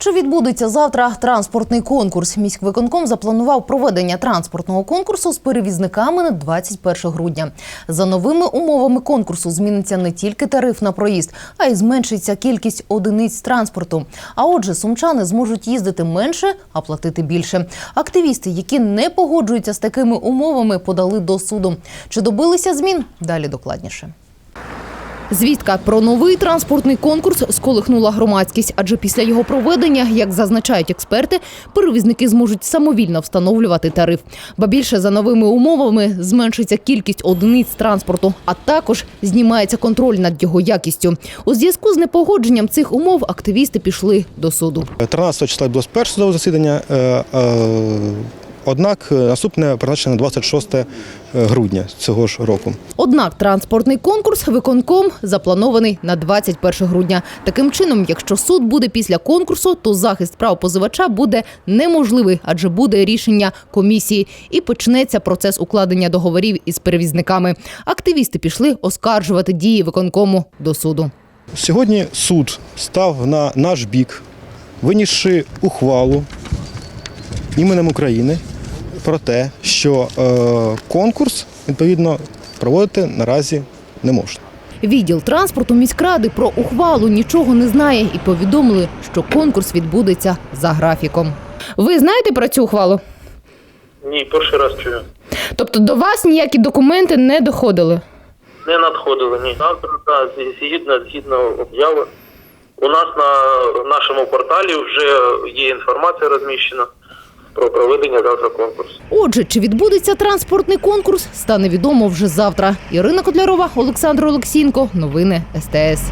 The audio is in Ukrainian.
Чи відбудеться завтра транспортний конкурс? Міськвиконком запланував проведення транспортного конкурсу з перевізниками на 21 грудня. За новими умовами конкурсу зміниться не тільки тариф на проїзд, а й зменшиться кількість одиниць транспорту. А отже, сумчани зможуть їздити менше, а платити більше. Активісти, які не погоджуються з такими умовами, подали до суду. Чи добилися змін? Далі докладніше. Звістка про новий транспортний конкурс сколихнула громадськість, адже після його проведення, як зазначають експерти, перевізники зможуть самовільно встановлювати тариф. Ба більше за новими умовами зменшиться кількість одиниць транспорту, а також знімається контроль над його якістю. У зв'язку з непогодженням цих умов активісти пішли до суду. 13 числа перше судове засідання, е, е, однак е, наступне призначено на 26 грудня цього ж року. Однак транспортний конкурс виконком запланований на 21 грудня. Таким чином, якщо суд буде після конкурсу, то захист прав позивача буде неможливий, адже буде рішення комісії і почнеться процес укладення договорів із перевізниками. Активісти пішли оскаржувати дії виконкому до суду. Сьогодні суд став на наш бік, винісши ухвалу іменем України про те, що е, конкурс відповідно проводити наразі не можна. Відділ транспорту міськради про ухвалу нічого не знає і повідомили, що конкурс відбудеться за графіком. Ви знаєте про цю ухвалу? Ні, перший раз чую. Тобто до вас ніякі документи не доходили? Не надходили, ні. Завтра, згідно, згідно обяви. У нас на нашому порталі вже є інформація розміщена про проведення завтра конкурсу. Отже, чи відбудеться транспортний конкурс, стане відомо вже завтра. Ірина Котлярова, Олександр Олексінко. Новини СТС.